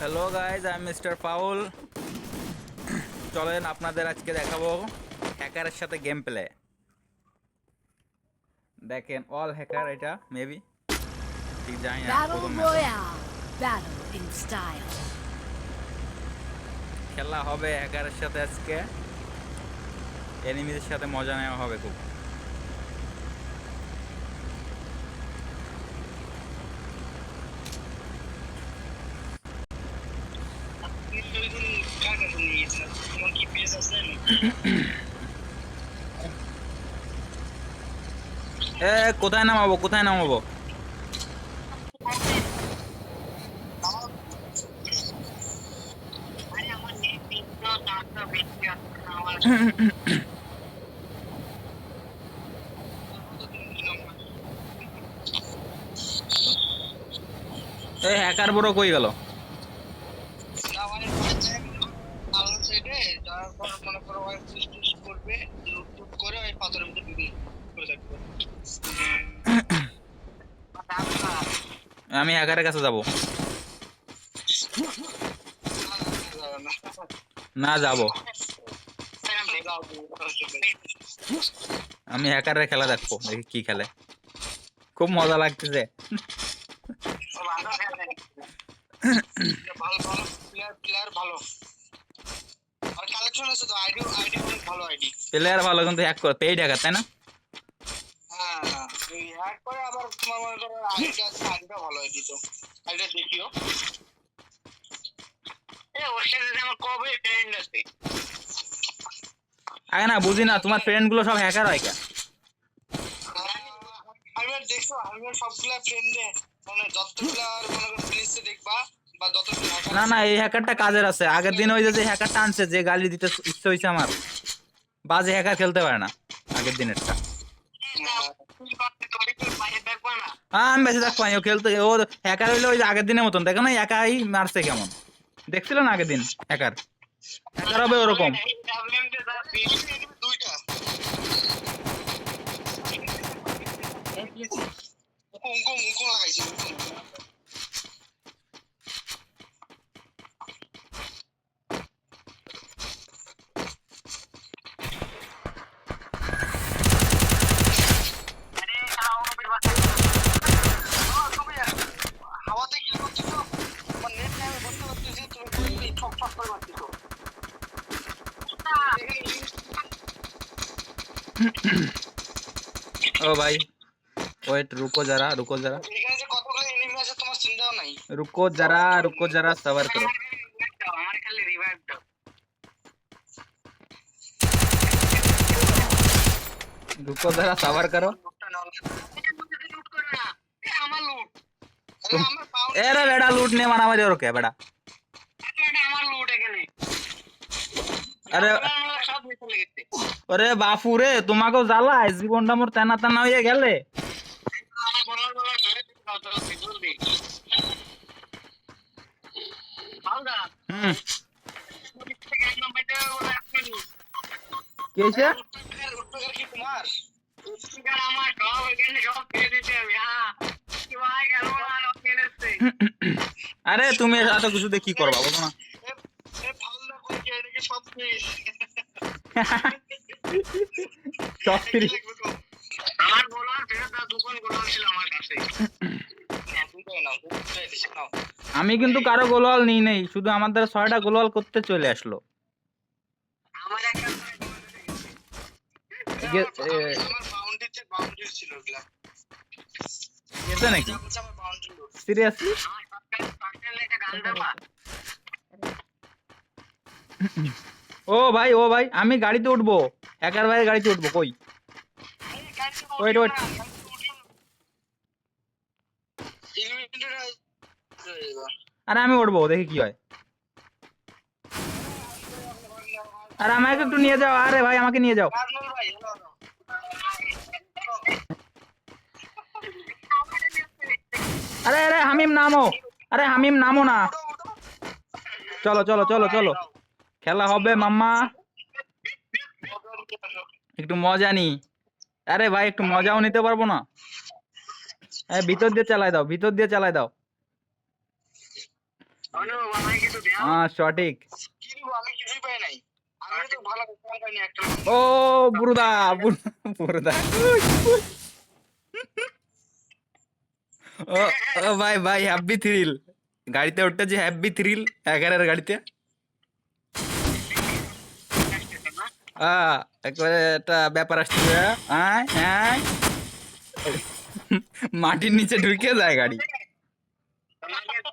Hello guys আমি mister Paul চলেন আপনাদের আজকে দেখাবো হ্যাকারের সাথে গেম প্লে দেখেন অল হ্যাকার এটা মেবি ঠিক জানি না. খেলা হবে হ্যাকারের সাথে আজকে। এনিমিদের সাথে মজা নেওয়া হবে খুব তোমার কি পেজ আছে এ কোথায় নামাবো কোথায় নামাবো? হ্যাকার বড় কই গেল আলাদা সাইডে যাওয়ার পর পুশ টুস করবে লুট করে ওই পাথরের মধ্যে ডুবে করে থাকবে। আমি হ্যাকারের কাছে যাব। না, যাব। আমি হ্যাকারের খেলা দেখব, দেখি কি খেলে। খুব মজা লাগতেছে ভালো ভালো প্লেয়ার প্লেয়ার ভালো আর কালেকশন আছে তো আইডি আইডি অনেক ভালো আইডি প্লেয়ার ভালো কিন্তু হ্যাক করে পেইড হ্যাকার তাই না? হ্যাঁ হ্যাঁ এই হ্যাক করে আবার তোমার মনে করো আইডিটা আছে ভালো আইডি তো আইডিটা দেখিও। এ ওর সাথে আমার কবে ফ্রেন্ড আছে? আগে না বুঝি না তোমার ফ্রেন্ডগুলো সব হ্যাকার হয় আমি আমি সবগুলা ফ্রেন্ডে মানে যতগুলা মনে করো দেখবা না না এই হ্যাকারটা কাজের আছে। আগের দিন ওই যে যে হ্যাকারটা আনছে যে গালি দিতে ইচ্ছে হয়েছে আমার। বাজে হ্যাকার খেলতে পারে না, আগের দিনেরটা। আমি বেশি দেখব ও খেলতে ও হ্যাকার হইলে ওই আগের দিনের মতন, দেখো না, একাই মারছে কেমন। দেখছিল না আগের দিন হ্যাকার হ্যাকার হবে ওরকম। ওয়েট রুকো যারা রুকো যারা এখানে যে কতগুলো এনিমি আছে তোমার চিন্তাও নাই रुको जरा रुको जरा सबर करो আমার খালি রিভাইভ দাও रुको जरा सबर करो লুটটা নাও লুট করে না এ আমার লুট আরে আমার পাউন্ড ए रे बेटा लूटने मारा मारी और क्या बेटा এটা আমার লুট এখানে আরে আমার সব নিতে লেগেছে ওরে বাপু রে তোমাকেও জ্বালা জীবনটা মোর তেনা তেনা হয়ে গেলে আর তুমি এত কিছু দিয়ে কি করবা, বলো না। আমার দাও গোলাম ছিল আমার কাছে আমি কিন্তু কারও গোলওয়াল নিই নেই শুধু আমার দ্বারা ছয়টা গোলওয়াল করতে চলে আসলো। গেছে নাকি। সিরিয়াসলি দেবা? ও ভাই ও ভাই আমি গাড়িতে উঠবো। একার ভাই গাড়িতে উঠবো কই? এই গানটা আরে আমি উঠবো দেখি কি হয়। আরে আমাকে একটু নিয়ে যাও, আরে ভাই আমাকে নিয়ে যাও. আরে আরে হামিম নামো, আরে হামিম নামো না। চলো চলো চলো চলো। খেলা হবে, মাম্মা। একটু মজা নি। আরে ভাই, একটু মজাও নিতে পারব না। ভিতর দিয়ে চালাই দাও, ভিতর দিয়ে চালাই দাও অনু আমায় কিছু দাও হ্যাঁ সঠিক কি দিব আমি কিছুই পাই নাই আমি তো ভালো ফোন পাইনি একটা। ও বুরুদা বুরুদা ও ও ভাই ভাই হ্যাপি থ্রিল গাড়িতে উঠতে যে হ্যাপি থ্রিল এগারের গাড়িতে। আহ একবারে একটা ব্যাপার আসছে আয় আয়। মাটির নিচে ঢুকে যায় গাড়ি। হয়ে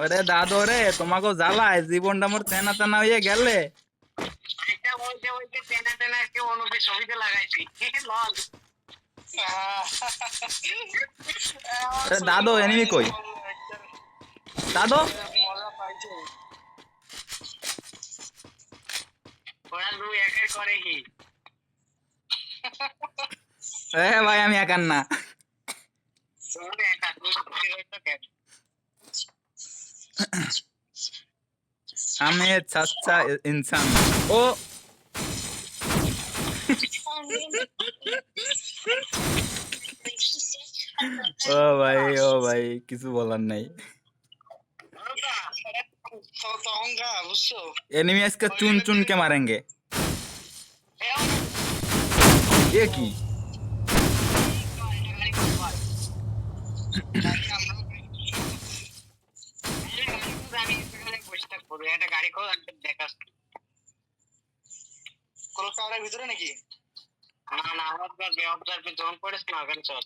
ওরে দাদু রে তোমাকে জ্বালায় জীবনটা মোর তেনা তেনা হয়ে গেলে। দাদু এনিমি কই? দাদু? ভাই আমি একার না। তুমি একা তুমি রইতো কেন আমি এক সচ্চা ইনসান ও ও ভাই ও ভাই কিছু বলার নাই তখনকার বুঝছ এনিমি আজকে চুন চুন কে মারেঙ্গে এ কি কলকাতার ভিতরে নাকি? না না আমার বেঅবজার জোন পড়েছ না ওখানে চল।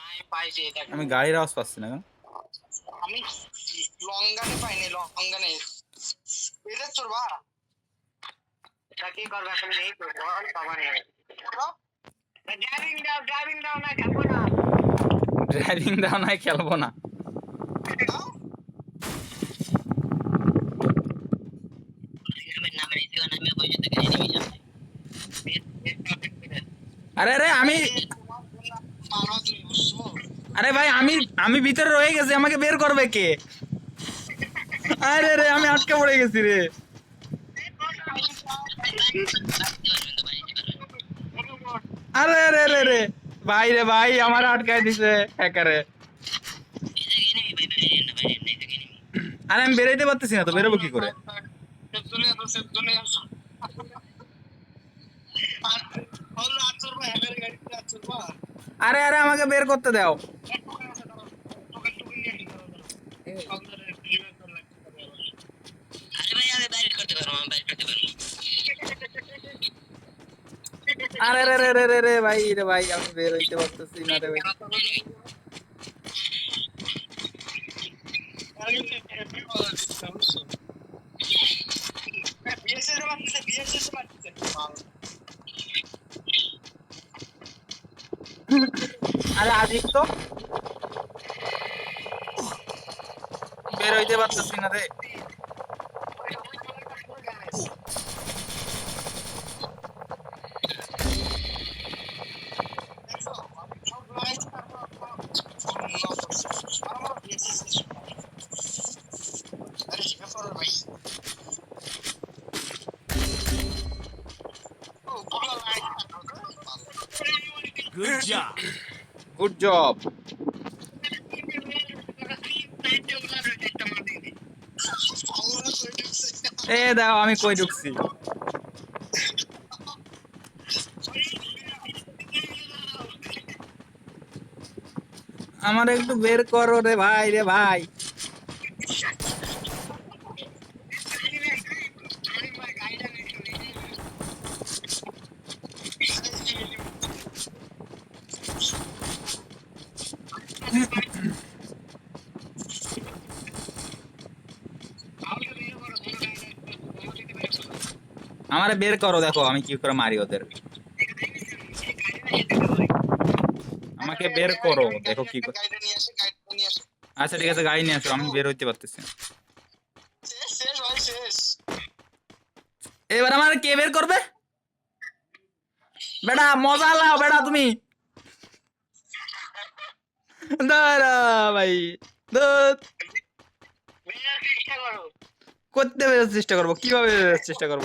আমি পাইছি এটা আমি গাড়ির আওয়াজ পাচ্ছি না আমি লঙ্গানে পাইনি লঙ্গানে। এটা চলবা এটা কি করবে তুমি এই তো বল বাবা রে। ড্রাইভিং দাও ড্রাইভিং দাও না যাব না। ড্রাইভিং দাও নাই খেলব না। আরে আরে, আমি আরে ভাই, আমি আমি ভিতরে রয়ে গেছি, আমাকে বের করবে কে? আরে রে আমি আটকে পড়ে গেছি রে। আরে রে রে রে ভাই রে, ভাই, আমার আটকায় দিছে, হ্যাকারে। আরে, আমি বেরোইতে পারতেছি না তো, বেরোবো কি করে? চলে আসো চলে আসো আরে আরে আমাকে বের করতে দাও আরে রে রে রে রে রে ভাই রে ভাই আমি বের হইতে পারতেছি না রে ভাই আরে আজিব তো বের হইতে পারতেছি না রে Good job. গুড জব এ দাও, আমি কই ঢুকছি? আমার একটু বের করো রে ভাই রে ভাই। আমারে বের করো দেখো আমি কি করে মারি ওদের। আমাকে বের করো দেখো কি করে আচ্ছা ঠিক আছে গাড়ি নিয়ে আসো আমি বের হইতে পারতেছি এবার আমার কে বের করবে? বেটা মজা লাও বেটা তুমি। দাঁড়া ভাই করতে চেষ্টা করব কীভাবে চেষ্টা করব?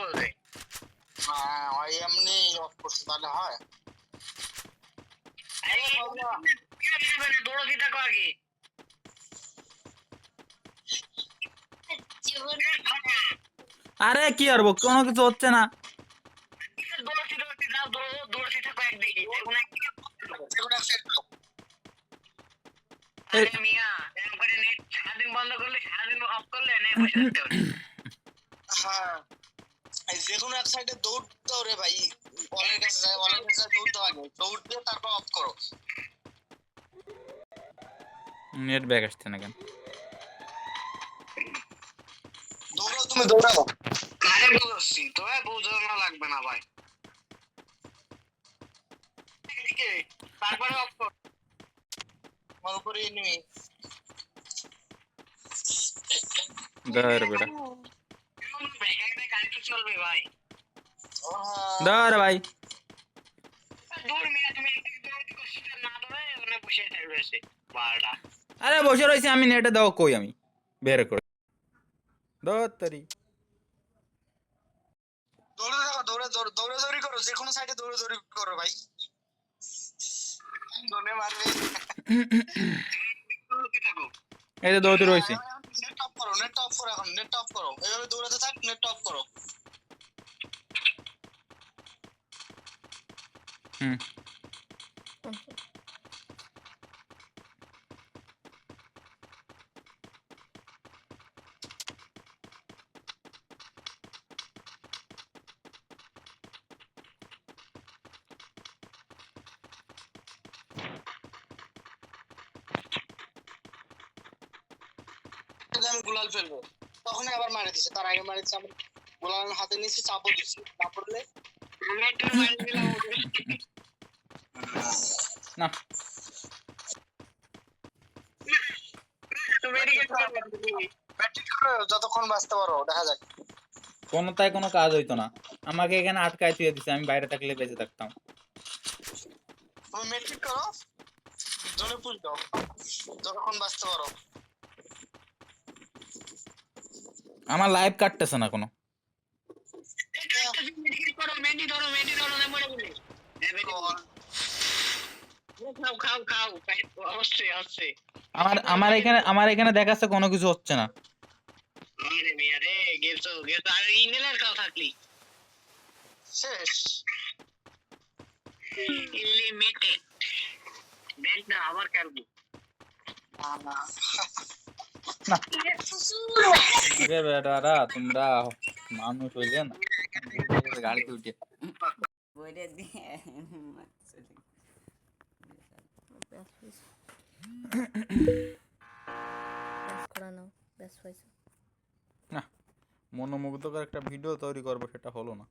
বলবে? হ্যাঁ ওই এমনি অফ করছে তাহলে হয়। দৌড়ি থাকো আগে। আরে কি আর কোনো কিছু হচ্ছে না। আরে মিয়া নেট সারাদিন বন্ধ করলে সারাদিন অফ করলে নেট বসে দৌড় দাও আগে দৌড় দিয়ে তারপর অফ করো। নেট ব্যাগ আসছে না কেন? দৌড়াও তুমি দৌড়াও। আরে বুঝছি তবে বুঝানো লাগবে না ভাই। এদিকে তারপরে অফ কর। আমার উপরে এনিমি ধর বেটা। ব্যাগে গাড়ি তো চলবে ভাই। ধর ভাই। দূর মিয়া তুমি একদিকে দৌড়তে না দৌড়ে ওখানে বসে থাকবে সে বারোটা। আরে বসে রয়েছি আমি নেটে দাও কই আমি? বের করে। ধর তারি দৌড়ে দৌড়ে দৌড়ে দৌড়ে দৌড়ি করো যে কোনো সাইডে দৌড়ে দৌড়ি করো ভাই। দৌড়ে মারবে। এই যে দৌড়তে রয়েছি। নেট অফ করো নেট অফ করো এখন নেট অফ করো। এইভাবে দৌড়াতে থাক নেট অফ করো। আমি গুলাল ফেলব। তখনই আবার মারে দিছে। তার আগে মারে দিছে আমি গুলাল হাতে নিয়েছি, চাপও দিচ্ছি চাপড়লে আমি না। যতক্ষণ বাঁচতে পারো দেখা যাক। কোনো কাজ হইতো না। আমাকে এখানে আটকায় তুই দিছে আমি বাইরে থাকলে বেঁচে থাকতাম। তুমি মেট্রিক করো? জোরে পুশ দাও। যতক্ষণ বাঁচতে পারো। আমার লাইভ কাটতেছে না কোনো মেডিকেল করো, মেডি ধরো, মেডি ধরো, না মরে গেলে। হ্যাঁ, মেডি ধরো। খাও, খাও, খাও। হচ্ছে, হচ্ছে। আমার আমার এখানে আমার এখানে দেখাচ্ছে কোনো কিছু হচ্ছে না আরে মিয়া রে, গেছো, গেছো। আর ইমেলের খাও থাকলি। শেষ Limited. দেখ না, আবার কাটবো। না না বেটারা তোমরা মানুষ হইলে না গাড়িতে উঠে বইরে দিয়ে ব্যাস করা নাও ব্যাস হয়েছে না মনোমুগ্ধকর একটা ভিডিও তৈরি করব সেটা হলো না।